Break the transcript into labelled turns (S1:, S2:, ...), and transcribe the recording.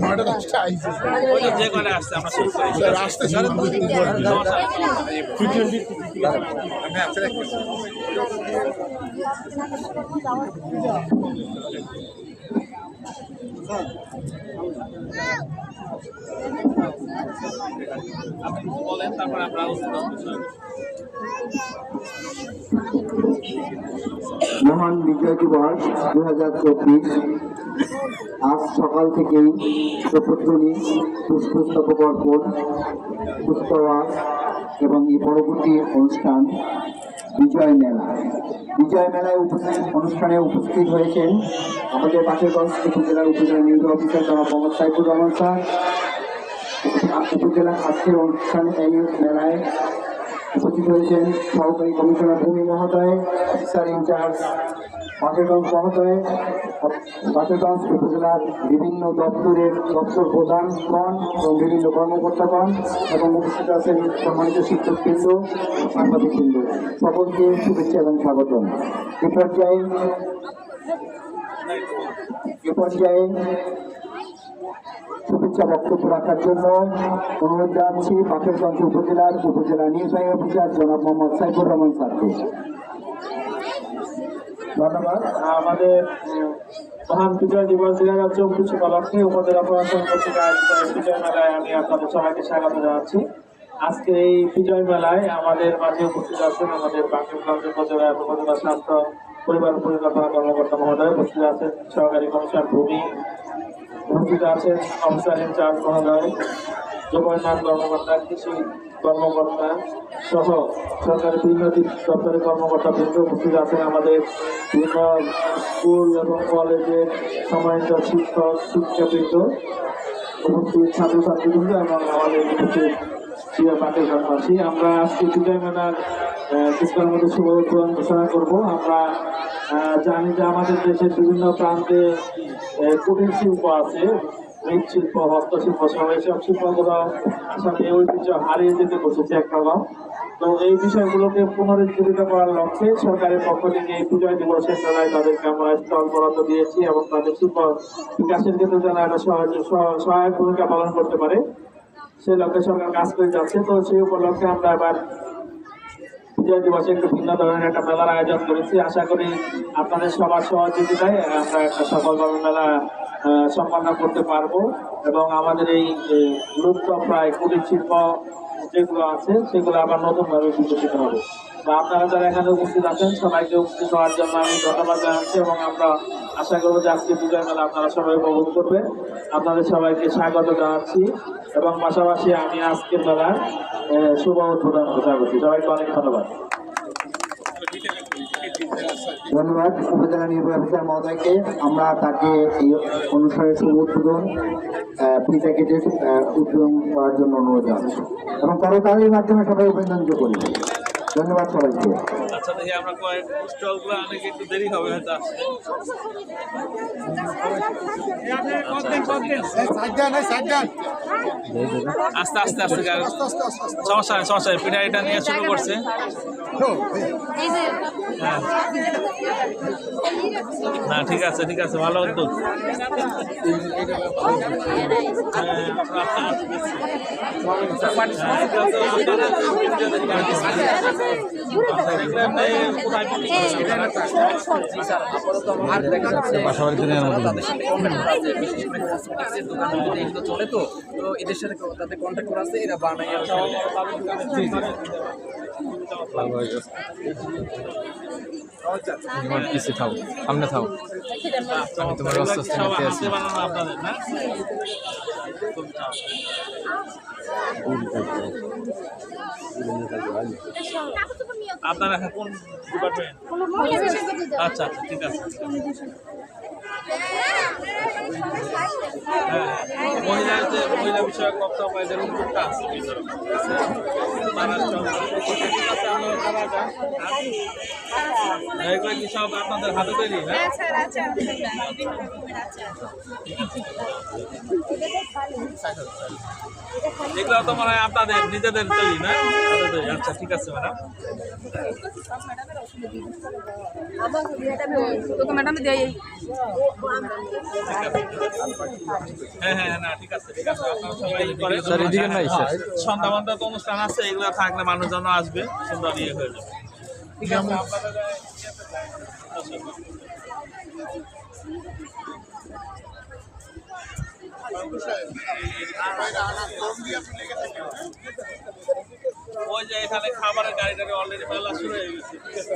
S1: নয়টা দশটা আইসে
S2: যে কটা আসছে আমরা শুরু করি
S1: স্যার আসতে
S2: বলেন তারপর আমরা।
S3: মহান বিজয় দিবস দু হাজার চব্বিশ। আজ সকাল থেকেই প্রপত্রনী পুষ্পস্তবক পুষ্পবাস এবং এই পরবর্তী অনুষ্ঠান বিজয় মেলা। বিজয় মেলায় অনুষ্ঠানে উপস্থিত হয়েছেন আমাদের বাকেরগঞ্জ উপজেলার উপজেলা নিউজ অফিসার জনাব মোহাম্মদ সাইফুর রহমান স্যার। উপজেলা আজকের অনুষ্ঠান এই মেলায় উপস্থিত হয়েছেন সহকারী কমিশনার ভূমি মহোদয়, অফিসার ইনচার্জ বাকেরগঞ্জ মহোদয় বাকেরগঞ্জ উপজেলার বিভিন্ন দপ্তরের দপ্তর প্রধানগণ এবং বিভিন্ন কর্মকর্তাগণ এবং উপস্থিত আছেন সম্মানিত শিক্ষকবৃন্দ, সাংবাদিকবৃন্দ। সকলকে শুভেচ্ছা এবং স্বাগতম। এ পর্যায়ে এ পর্যায়ে শুভেচ্ছা বক্তব্য রাখার জন্য অনুরোধ জানাচ্ছি পাখিরগঞ্জ উপজেলার উপজেলা নির্বাহী অফিসার জনাব মোহাম্মদ সাইফুর রহমান স্যারকে।
S4: ধন্যবাদ। আমাদের মহান বিজয় দিবস দুই হাজার চব্বিশ উপলক্ষে উপজেলা প্রশাসন আয়োজিত বিজয় মেলায় আমি আপনাদের সবাইকে স্বাগত জানাচ্ছি। আজকে এই বিজয় মেলায় আমাদের মাঝে উপস্থিত আছেন আমাদের বাংলাগঞ্জ উপজেলা উপজেলা স্বাস্থ্য পরিবার পরিকল্পনা কর্মকর্তা মহোদয় উপস্থিত আছেন। সহকারী কমিশনার ভূমি উপস্থিত আছেন অফিসার ইনচার্জ মহোদয় যোগাযোগ কর্মকর্তা কৃষি কর্মকর্তা সহ সরকারের বিভিন্ন দপ্তরের কর্মকর্তা বৃন্দ উপস্থিত আছেন আমাদের বিভিন্ন স্কুল এবং কলেজের সম্মানিত শিক্ষক শিক্ষাবৃন্দ উপস্থিত ছাত্রছাত্রীবৃন্দ এবং আমাদের উপস্থিত প্রিয় পাটের গ্রামবাসী আমরা আজকে বিজয় মেলার আহ, মধ্যে শুভ ঘোষণা করব। আমরা জানি যে আমাদের দেশের বিভিন্ন প্রান্তে কুটির শিল্প আছে মৃৎশিল্প হস্তশিল্প সহ এইসব শিল্পগুলো আসলে এই ঐতিহ্য হারিয়ে যেতে বসেছে একরকম তো এই বিষয়গুলোকে পুনরুজ্জীবিত করার লক্ষ্যে সরকারের পক্ষ থেকে এই বিজয় দিবসের মেলায় তাদেরকে আমরা স্টল বরাদ্দ দিয়েছি এবং তাদের শিল্প বিকাশের ক্ষেত্রে যেন একটা সহায়ক ভূমিকা পালন করতে পারে। সে লক্ষ্যে সরকার কাজ করে যাচ্ছে। তো সেই উপলক্ষে আমরা এবার বিজয় দিবসে একটু ভিন্ন ধরনের একটা মেলার আয়োজন করেছি। আশা করি আপনাদের সবার সহযোগিতায় আমরা একটা সফলভাবে মেলা সম্পন্ন করতে পারব। এবং আমাদের এই লুপ্ত প্রায় কুটির শিল্প যেগুলো আছে, সেগুলো আবার নতুনভাবে বিকশিত হবে। তো আপনারা যারা এখানে উপস্থিত আছেন, সবাইকে উপস্থিত হওয়ার জন্য আমি ধন্যবাদ জানাচ্ছি এবং আমরা আশা করব যে আজকে বিজয় মেলা আপনারা সবাই উপভোগ করবেন। আপনাদের সবাইকে স্বাগত জানাচ্ছি এবং পাশাপাশি আমি আজকের মেলার শুভ উদ্বোধন ঘোষণা করছি। সবাইকে অনেক ধন্যবাদ।
S3: ধন্যবাদ উপজেলা নির্বাহী অফিসার মহোদয়কে। আমরা তাকে এই অনুষ্ঠানের শুভ উদ্বোধন ফ্রি প্যাকেজের উদ্বোধন করার জন্য অনুরোধ জানাচ্ছি। এবং করতালির মাধ্যমে সবাই অভিনন্দন করি। ধন্যবাদ সবাইকে।
S2: আচ্ছা দেখি আমরা কয়েক স্টলগুলো অনেক একটু দেরি হবে আসতে। আস্তে আস্তে সমস্যা নেই সমস্যা নেই পিঠা নিয়ে শুরু করছে। হ্যাঁ। না, ঠিক আছে ঠিক আছে, ভালো উদ্যোগ
S5: চলে তো এদের সাথে তাদের কন্ট্যাক্ট করা আছে এরা বানাই
S6: তোমার পিছিয়ে থাও সামনে থাও। আমি তোমার আস্তে আস্তে নিতে আছি
S2: হাতে বানানো আপনাদের না আপনারা এখন কোন ডিপার্টমেন্ট আচ্ছা আচ্ছা ঠিক আছে। হ্যাঁ। মহিলা যে বিষয়ক উদ্যোগটা আছে।
S4: এগুলো কি সব আপনাদের হাতে তৈরি
S7: আচার
S4: এগুলো তো মনে হয় আপনাদের নিজেদের তৈরি না? আচ্ছা ঠিক আছে ম্যাডাম।
S7: ম্যাডাম
S4: হ্যাঁ হ্যাঁ না ঠিক আছে ঠিক আছে আপনারা সবাই ই করেন।
S6: স্যার, এদিকে নাই, স্যার।
S4: সন্ধ্যা বন্ধ তো অনুষ্ঠান আছে এগুলো থাকলে মানুষজন আসবে সুন্দর ইয়ে হয়ে যাবে ঠিক আছে ওই যে এখানে খাবারের গাড়ি টাড়ি অলরেডি মেলা শুরু হয়ে গেছে ঠিক আছে